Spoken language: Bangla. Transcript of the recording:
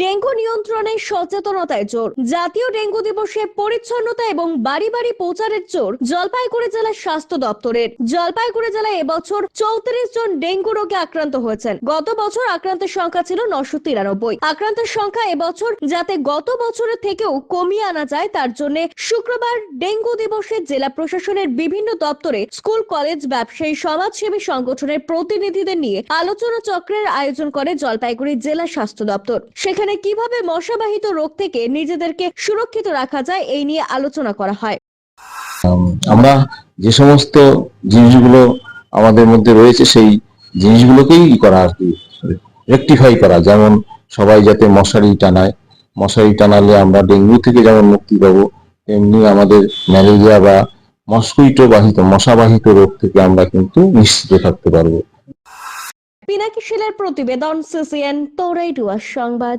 Dengue নিয়ন্ত্রণে সচেতনতায় জোর। জাতীয় ডেঙ্গু দিবসে পরিচ্ছন্নতা এবং বাড়ি বাড়ি প্রচারের জোর জলপাইগুড়ি জেলার স্বাস্থ্য দপ্তরের। জলপাইগুড়ি জেলায় এবছর চৌত্রিশ জন ডেঙ্গু রোগে আক্রান্ত হয়েছেন। গত বছর আক্রান্তের সংখ্যা ছিল নশো তিরানব্বই। আক্রান্তের সংখ্যা এবছর যাতে গত বছরের থেকেও কমিয়ে আনা যায়, তার জন্য শুক্রবার ডেঙ্গু দিবসে জেলা প্রশাসনের বিভিন্ন দপ্তরে স্কুল, কলেজ, ব্যবসায়ী, সমাজসেবী সংগঠনের প্রতিনিধিদের নিয়ে আলোচনা চক্রের আয়োজন করে জলপাইগুড়ি জেলা স্বাস্থ্য দপ্তর। সেখানে কীভাবে মশাবাহিত রোগ থেকে নিজেদেরকে সুরক্ষিত রাখা যায়, এই নিয়ে আলোচনা করা হয়। আমরা যে সমস্ত জিনিসগুলো আমাদের মধ্যে রয়েছে, সেই জিনিসগুলোকেই করা আর কি রেকটিফাই করা। যেমন সবাই যাতে মশারি টানায়, মশারি টানালে আমরা ডেঙ্গু থেকে যেমন মুক্তি পাবো, তেমনি আমাদের ম্যালেরিয়া বা মস্কুইটো বাহিত মশাবাহিত রোগ থেকে আমরা কিন্তু নিশ্চিত থাকতে পারব। পিনাকি শিলের প্রতিবেদন সিসিএন তোরাইডুয়া সংবাদ।